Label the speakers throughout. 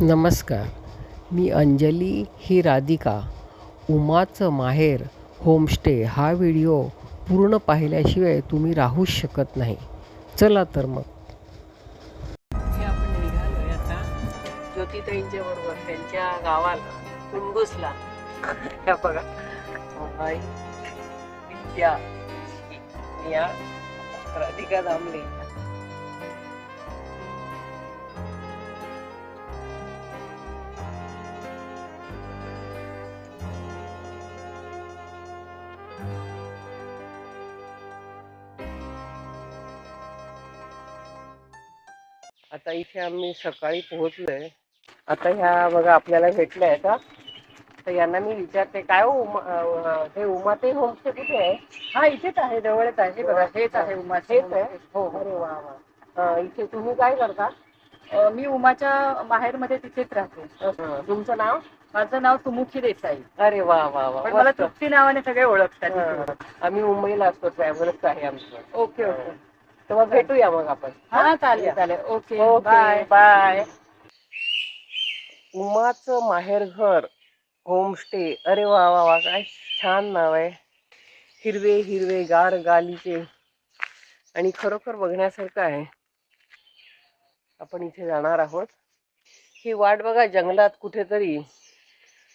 Speaker 1: नमस्कार. मी अंजली ही राधिका. उमाचं माहेर होमस्टे हा व्हिडिओ पूर्ण पाहिल्याशिवाय तुम्ही राहूच शकत नाही. चला तर मग. आपण निघालोय आता. ज्योतिताईंच्या बरोबर त्यांच्या गावाला कुंगुसला ह्या बघा. विद्या राधिका दामले. इथे आम्ही सकाळी पोहोचलोय. आता ह्या बघा आपल्याला भेटल्या आहेत हा. तर यांना मी विचारते काय हो उमा हे उमाते होमस्टे कुठे आहे?
Speaker 2: हा इथेच आहे जवळच आहे हे बघा हेच आहे उमा
Speaker 1: हेच आहे. हो अरे वा वा. इथे तुम्ही काय करता?
Speaker 2: मी उमाच्या माहेरमध्ये तिथेच राहते.
Speaker 1: तुमचं नाव?
Speaker 2: माझं नाव सुमुखी देसाई.
Speaker 1: अरे वा वा वा.
Speaker 2: पण मला
Speaker 1: मस्त.
Speaker 2: तृप्ती नावाने सगळे ओळखतात
Speaker 1: हं. आम्ही मुंबईला असतो ट्रॅव्हल्स आहे आमचं.
Speaker 2: Okay okay.
Speaker 1: तर मग भेटूया मग आपण.
Speaker 2: हा चालेल. चालेल. Okay
Speaker 1: okay
Speaker 2: bye.
Speaker 1: बाय. उमाचं माहेरघर होमस्टे. अरे वा वा वा काय छान नाव आहे. हिरवे हिरवे गार गालीचे. आणि खरोखर बघण्यासारखं आहे. आपण इथे जाणार आहोत. ही वाट बघा जंगलात कुठेतरी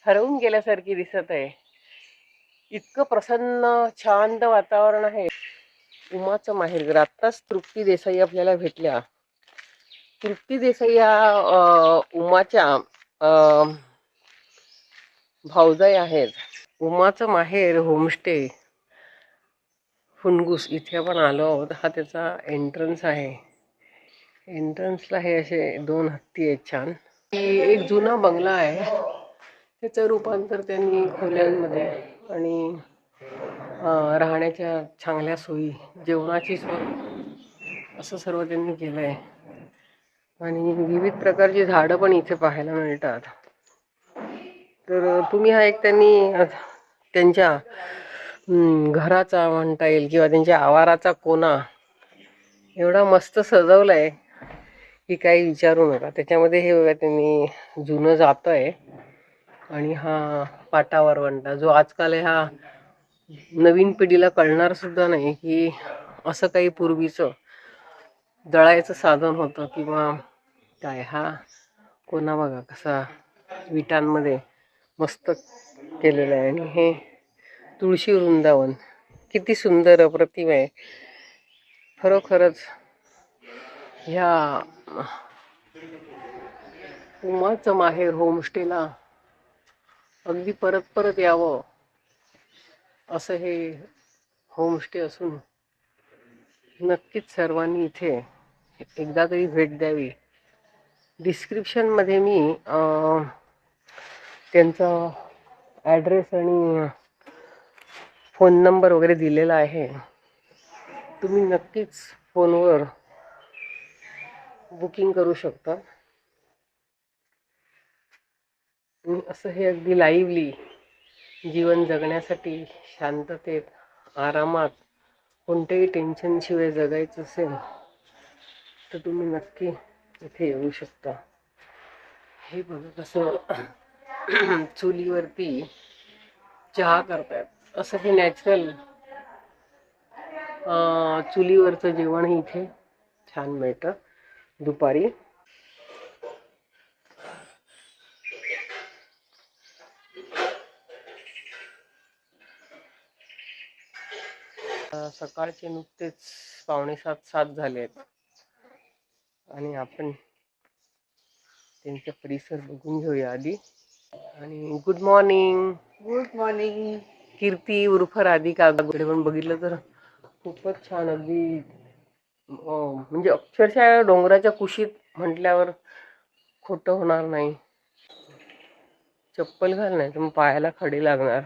Speaker 1: हरवून गेल्यासारखी दिसत आहे. इतकं प्रसन्न शांत वातावरण आहे. उमाचं माहेरघर आत्ताच तृप्ती देसाई आपल्याला भेटल्या तृप्ती देसाई या उमाच्या भाऊजाई आहेत. उमाचं माहेर होमस्टे फुनगुस इथे आपण आलो आहोत. हा त्याचा एंट्रन्स आहे. एंट्रन्सला हे असे दोन हत्ती आहेत छान. एक जुना बंगला आहे. त्याचं रूपांतर त्यांनी खोल्यांमध्ये. आणि राहण्याच्या चांगल्या सोयी जेवणाची सोय असं सर्व त्यांनी केलं आहे आणि विविध प्रकारची झाडं पण इथे पाहायला मिळतात. तर तुम्ही हा एक त्यांनी त्यांच्या घराचा म्हणता येईल किंवा त्यांच्या आवाराचा कोना एवढा मस्त सजवला आहे की काही विचारू नका. त्याच्यामध्ये हे बघा त्यांनी जुनं जातं आहे आणि हा पाटावर वंटा जो आजकाल ह्या नवीन पिढीला कळणार सुद्धा नाही की असं काही पूर्वीचं दळायचं साधन होतं किंवा काय. हा कोणा बघा कसा विटांमध्ये मस्त केलेलं आहे. आणि हे तुळशी वृंदावन किती सुंदर अप्रतिम आहे. खरोखरच ह्या उमाचं माहेर होमस्टेला अगदी परत परत यावं. असं हे होमस्टे असून नक्कीच सर्वांनी इथे एकदा तरी भेट द्यावी. डिस्क्रिप्शनमध्ये मी त्यांचा ॲड्रेस आणि फोन नंबर वगैरे दिलेला आहे. तुम्ही नक्कीच फोनवर बुकिंग करू शकता. असं हे अगदी लाईव्हली जीवन जगण्यासाठी शांततेत आरामात कोणत्याही टेन्शनशिवाय जगायचं असेल तर तुम्ही नक्की इथे येऊ शकता. हे बघा कसं चुलीवरती चहा करतायत. असं हे नॅचरल चुलीवरचं जेवणही इथे छान मिळतं. दुपारी सकाळचे नुकतेच पावणे सात सात झाले आहेत. आणि आपण त्यांचा परिसर बघून घेऊया आधी. आणि good morning
Speaker 2: good morning
Speaker 1: Kirti उर्फ राधिका कडे पण बघितलं तर खूपच छान. अगदी म्हणजे अक्षरशः डोंगराच्या कुशीत म्हटल्यावर खोटं होणार नाही. चप्पल घाल नाही तर मग पायाला खडे लागणार.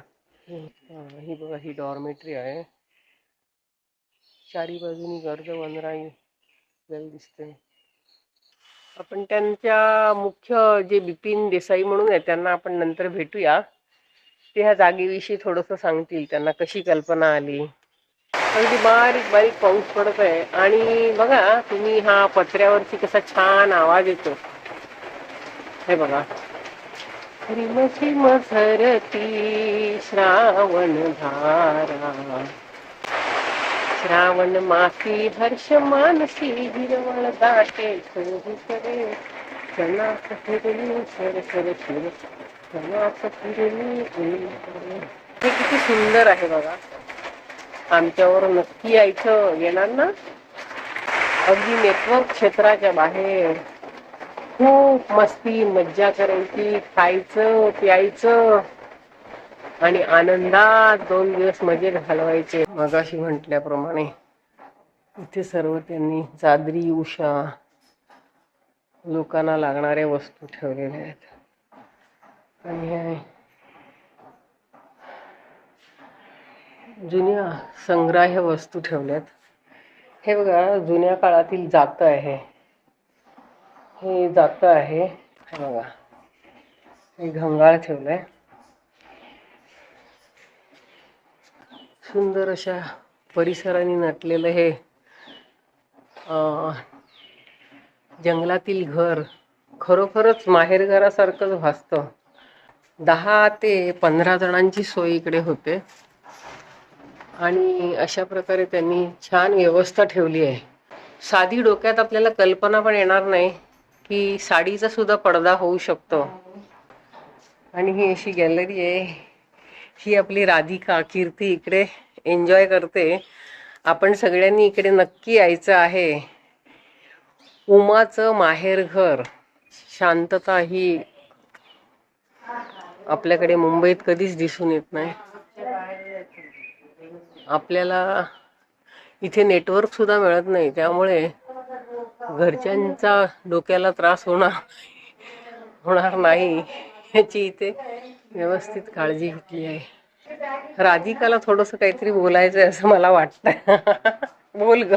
Speaker 1: ही बघा ही डॉर्मेटरी आहे. चारी बाजूनी गर्द वनराई आपल्याला दिसते आपण त्यांच्या मुख्य जे बिपिन देसाई म्हणून आहे त्यांना आपण नंतर भेटूया. ते ह्या जागेविषयी थोडंसं सांगतील त्यांना कशी कल्पना आली. अगदी बारीक बारीक पाऊस पडत आहे आणि बघा तुम्ही हा पत्र्यावरती कसा छान आवाज येतो. हे बघा. रिमझिम झरती श्रावण धारा. श्रावण मासी हर्ष मानसी हिरवळ दाटे सगळीकडे सणाच फिरली सर सर शिर सणाच फिरली हे किती सुंदर आहे बघा. आमच्यावर नक्की यायचं येणार ना? अगदी नेटवर्क क्षेत्राच्या बाहेर. खूप मस्ती मज्जा करायची खायचं प्यायचं. आणि आनंदात दोन दिवस मजेत घालवायचे. मगाशी म्हटल्याप्रमाणे इथे सर्व त्यांनी चादरी उषा लोकांना लागणाऱ्या वस्तू ठेवलेल्या आहेत. आणि जुन्या संग्राह्य वस्तू ठेवल्यात. हे बघा जुन्या काळातील जातं आहे. हे जातं आहे हे बघा. हे घंगाळ ठेवलंय. सुंदर अशा परिसराने नटलेलं हे जंगलातील घर खरोखरच माहेरघरासारखंच भासतं. दहा ते पंधरा जणांची सोय इकडे होते. आणि अशा प्रकारे त्यांनी छान व्यवस्था ठेवली आहे. साधी डोक्यात आपल्याला कल्पना पण येणार नाही की साडीचा सुद्धा पडदा होऊ शकतो. आणि ही अशी गॅलरी आहे. ही आपली राधिका कीर्ती इकडे एन्जॉय करते. आपण सगळ्यांनी इकडे नक्की यायचं आहे. उमाचं माहेरघर शांतता ही आपल्याकडे मुंबईत कधीच दिसून येत नाही. आपल्याला इथे नेटवर्क सुद्धा मिळत नाही. त्यामुळे घरच्यांचा डोक्याला त्रास होणार होणार नाही. याची इथे व्यवस्थित काळजी घेतली आहे. राधिकाला थोडस काहीतरी बोलायचंय असं मला वाटतं बोल ग.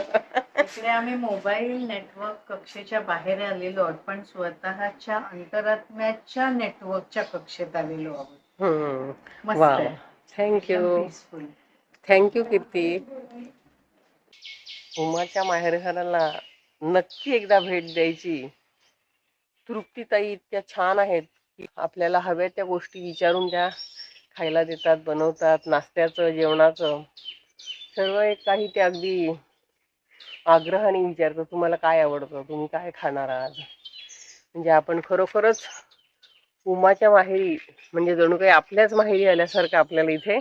Speaker 3: इकडे आम्ही मोबाईल नेटवर्क कक्षेच्या बाहेर आलेलो आहोत पण स्वतःच्या अंतरात्म्याच्या नेटवर्कच्या कक्षेत आलेलो आहोत.
Speaker 1: हम्म.
Speaker 3: मस्त
Speaker 1: वा
Speaker 3: आहे.
Speaker 1: Thank you
Speaker 3: peaceful
Speaker 1: thank you Kirti उमाच्या माहेरघराला नक्की एकदा भेट द्यायची. तृप्तीताई इतक्या छान आहेत की आपल्याला हव्या त्या गोष्टी विचारून त्या खायला देतात बनवतात नाश्त्याचं जेवणाचं. सर्व एक काही ते अगदी आग्रहाने विचारतो तुम्हाला काय आवडतं? तुम्ही काय खाणार आहात म्हणजे आपण खरोखरच उमाच्या माहेरी म्हणजे जणू काही आपल्याच माहेरी आल्यासारखं आपल्याला इथे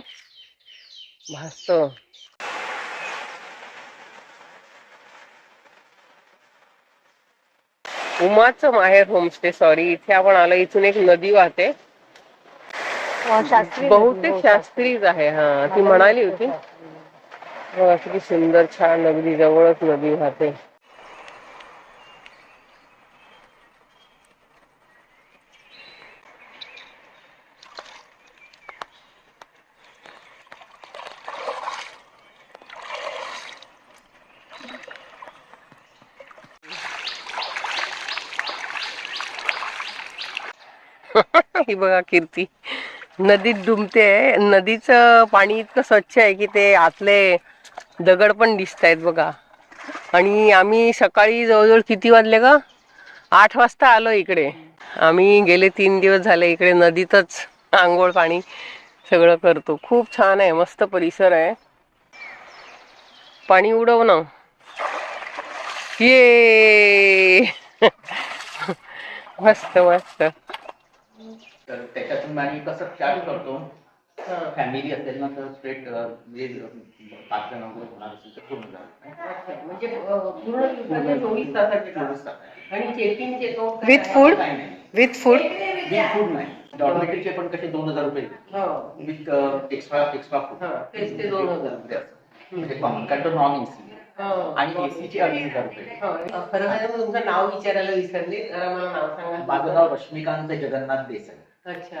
Speaker 1: भासतं. उमाचं माहेर होमस्टे सॉरी इथे आपण आलो इथून एक नदी वाहते. बहुतेक शास्त्रीच आहे हा. ती म्हणाली होती. बघा किती सुंदर छान अगदी जवळच नदी वाहते. ही बघा कीर्ती. नदीत डुंबते नदीचं पाणी इतकं स्वच्छ आहे की ते आतले दगड पण दिसत आहेत बघा. आणि आम्ही सकाळी जवळजवळ किती वाजले का आठ वाजता आलो इकडे. आम्ही गेले तीन दिवस झाले इकडे नदीतच आंघोळ पाणी सगळं करतो. खूप छान आहे मस्त परिसर आहे. पाणी उडव ना. ये! मस्त मस्त.
Speaker 4: तर त्याच्यातून आम्ही कसं चार्ज करतो.
Speaker 1: हा.
Speaker 4: फॅमिली असेल ना तर स्ट्रेट म्हणजे पाच जण वगैरे होणार असेल तर पूर्ण झालं.
Speaker 1: म्हणजे पूर्ण दिवसाचे चोवीस तासाचे.
Speaker 4: चोवीस तास.
Speaker 1: आणि चेकिंगचे तो
Speaker 2: With food?
Speaker 4: काय नाही.
Speaker 1: विथ फूड
Speaker 4: विथ फूड नाही. डॉर्मेटरीचे पण कसे दोन हजार रुपये. विथ एक्स्ट्रा एक्स्ट्रा फूड
Speaker 1: तेच ते दोन हजार
Speaker 4: म्हणजे कॉमन कारण तो नॉन एसी आणि एसीचे अडीच हजार रुपये.
Speaker 1: खरं म्हणजे मी तुमचं नाव विचारायला विसरले. जरा मला नाव सांगा.
Speaker 4: माझं नाव रश्मिकांत जगन्नाथ देसाई.
Speaker 1: अच्छा.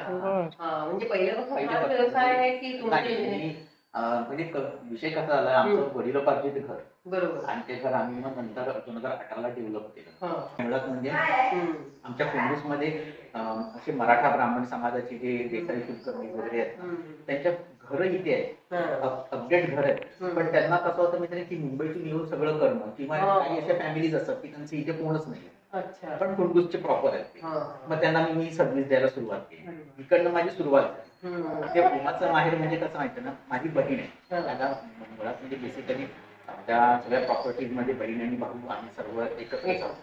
Speaker 1: हा म्हणजे पहिल्यापासून हाच
Speaker 4: पहिल्यापासून
Speaker 1: व्यवसाय आहे की
Speaker 4: नाही,
Speaker 1: तुमचे
Speaker 4: मी, अं, म्हणजे क- विषय कसा झाला आमचं वडिलोपार्जित घर.
Speaker 1: बरोबर.
Speaker 4: आणि ते घर आम्ही मग नंतर दोन हजार अठराला डेव्हलप केलं.
Speaker 1: हा.
Speaker 4: मुळात म्हणजे
Speaker 1: हम्म.
Speaker 4: आमच्या कुंडूसमध्ये अं, असे मराठा ब्राह्मण समाजाचे जे देसाई कुलकर्णी वगैरे आहेत
Speaker 1: हम्म.
Speaker 4: त्यांच्या घर इथे आहेत.
Speaker 1: हा.
Speaker 4: अपडेट घर आहेत.
Speaker 1: हम्म.
Speaker 4: पण त्यांना कसं होतं माहिती की मुंबईतून येऊन सगळं करणं किंवा
Speaker 1: हा.
Speaker 4: काही अशा फॅमिलीज असतात की त्यांचं इथे कोणच नाही
Speaker 1: अच्छा
Speaker 4: पण फुलगुसचे प्रॉपर आहेत.
Speaker 1: हा.
Speaker 4: मग त्यांना मी सर्व्हिस द्यायला सुरुवात केली इकडनं माझी सुरुवात झाली. ते उमाचं माहेर म्हणजे कसं माहिती ना माझी बहीण आहे मुळात म्हणजे बेसिकली त्या सगळ्या प्रॉपर्टीजमध्ये बहीण आणि भाऊ आम्ही सर्व एकत्र
Speaker 1: एक.
Speaker 4: आहोत.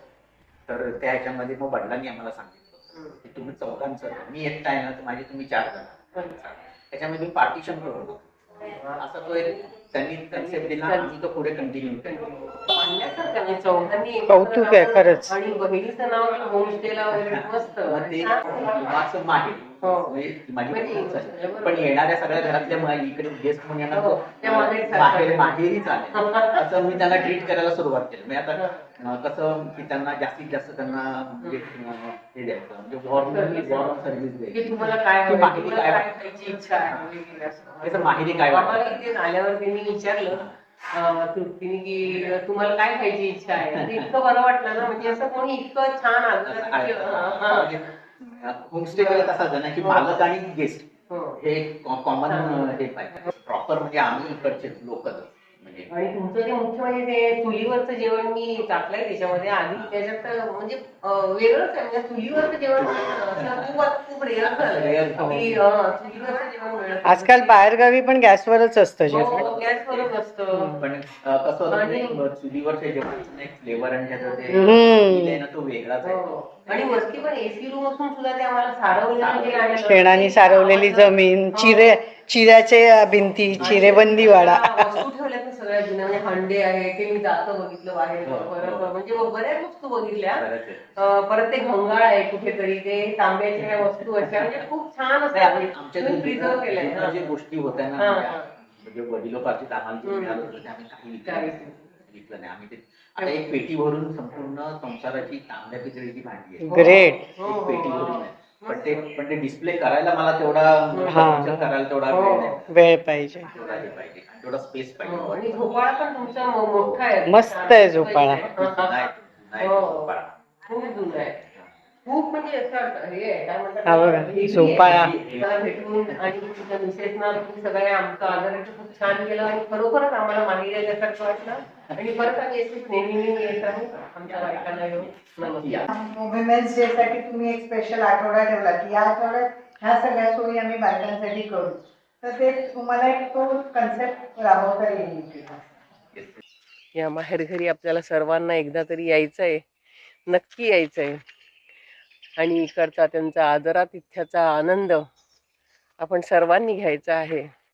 Speaker 4: तर त्या ह्याच्यामध्ये मग वडिलांनी आम्हाला सांगितलं. की तुम्ही चौघांचं मी एकटा आहे ना तर माझे तुम्ही चार जण त्याच्यामध्ये पार्टिशन करून असा तो एक त्यांनी कन्सेप्ट दिला आम्ही तो पुढे कंटिन्यू
Speaker 1: एकत्र
Speaker 5: कौतुक आहे खरंच.
Speaker 1: आणि बहिणीचं नाव होमस्टेला वगैरे मस्त.
Speaker 4: मग ते
Speaker 1: छान.
Speaker 4: उमाचं माहेर
Speaker 1: हो.
Speaker 4: म्हणजे. पण येणाऱ्या सगळ्या घरातल्या मुला इकडे गेस्ट म्हणून येणार
Speaker 1: हो, माहेरी
Speaker 4: चालेल. असं मी त्यांना ट्रीट करायला सुरुवात केली. म्हणजे आता कसं की त्यांना जास्तीत जास्त त्यांना म्हणजे हे द्यायचं. म्हणजे वॉर्म वॉर्म सर्व्हिस
Speaker 1: की
Speaker 4: द्यायची.
Speaker 1: तुम्हाला काय तुम्हाला
Speaker 4: काय
Speaker 1: इच्छा आहे? वगैरे असं.
Speaker 4: त्याचं माहेरी काय
Speaker 1: आल्यावर त्यांनी विचारलं तृप्तीने की तुम्हाला काय खायची इच्छा आहे? आणि इतकं बरं वाटलं ना म्हणजे असं कोणी इतकं छान आलं
Speaker 4: होमस्टे मध्ये तसं असतं ना की मालक आणि गेस्ट
Speaker 1: हो.
Speaker 4: हे कॉमन हे. पाहिजे. प्रॉपर म्हणजे आम्ही इकडचे लोकच म्हणजे
Speaker 1: आणि तुमचं जे मुख्य म्हणजे ते चुलीवरचं जेवण मी टाकलंय त्याच्यामध्ये. आधी त्याच्यात म्हणजे वेगळंच आहे. म्हणजे चुलीवरचं जेवण असं खूप खूप रेअर झालं. की चुलीवरचं जेवण मिळत.
Speaker 5: आजकाल बाहेरगावी पण गॅसवरच असतं जेवण.
Speaker 1: हो, गॅसवरच असतं.
Speaker 4: पण कसं होतं
Speaker 1: आणि-
Speaker 4: ते चुलीवरचे जेवण एक फ्लेवर आणि त्याचं ते ना तो वेगळाच आहे.
Speaker 1: हो. आणि वरती पण एसी रूम असून सुद्धा ते आम्हाला सारवलेलं जे आहे. ना,
Speaker 5: शेणाने सारवलेली जमीन चिरे चिऱ्याचे भिंती चिरेबंदी वाडा
Speaker 1: आणि वस्तू ठेवल्यात ना सगळ्या जुन्या म्हणजे हंडे आहे ते मी जातं बघितलं बाहेर
Speaker 4: हो,
Speaker 1: परत
Speaker 4: हो.
Speaker 1: म्हणजे बऱ्याच वस्तू बघितल्या. अं, परत ते घंगाळ आहे कुठेतरी ते तांब्याच्या काही वस्तू अशा म्हणजे खूप छान असतात
Speaker 4: आमच्या
Speaker 1: तुम्ही प्रिझर्व केलंय हा.
Speaker 4: गोष्टी होत्या ना
Speaker 1: हा,
Speaker 4: म्हणजे
Speaker 1: हा.
Speaker 4: म्हणजे वडिलोपार्जित आम्हाला जे
Speaker 1: हम्म.
Speaker 4: मिळालं होतं ते आम्ही काही विकलं नाही. विकलं नाही आम्ही ते आता एक पेटी भरून संपूर्ण संसाराची तांब्या पितळीची भांडी आहे
Speaker 5: ग्रेट
Speaker 1: हो,
Speaker 4: एक
Speaker 1: हो,
Speaker 4: पेटी
Speaker 1: हो.
Speaker 4: भरून आहे. पण ते पण ते डिस्प्ले करायला मला तेवढा
Speaker 5: हा.
Speaker 4: करायला तेवढा
Speaker 1: हो.
Speaker 4: वेळ
Speaker 5: पाहिजे
Speaker 4: तेवढा स्पेस
Speaker 1: हो,
Speaker 4: पाहिजे
Speaker 1: आणि झोपाळा पण तुमचा मोठा आहे
Speaker 5: मस्त आहे झोपाळा.
Speaker 4: नाही नाही
Speaker 1: हो.
Speaker 4: झोपाळा.
Speaker 1: खूप जुनं आहे खूप म्हणजे असं हे आहे काय म्हणतात
Speaker 5: हा
Speaker 1: आहे.
Speaker 5: झोपाळा.
Speaker 1: भेटून आणि तुमच्या मिसेसना तुम्ही सगळे आमचं आदराचं खूप छान केलं आणि खरोखरच आम्हाला माहिती आल्यासारखं वाटलं आणि परत आम्ही असेच नेहमी नेहमी येत राहू. आमच्या बायकांना घेऊन नमस्कार.
Speaker 6: वुमेन्स डे साठी तुम्ही एक स्पेशल आठवडा ठेवला की या आठवड्यात ह्या सगळ्या सोयी आम्ही बायकांसाठी करू. तर ते तुम्हाला एक तो कन्सेप्ट राबवता येईल.
Speaker 1: या माहेरघरी आपल्याला सर्वांना एकदा तरी यायचं आहे नक्की यायचं आहे आणि इकडचा त्यांचा आदरातिथ्याचा आनंद आपण सर्वांनी घ्यायचा आहे.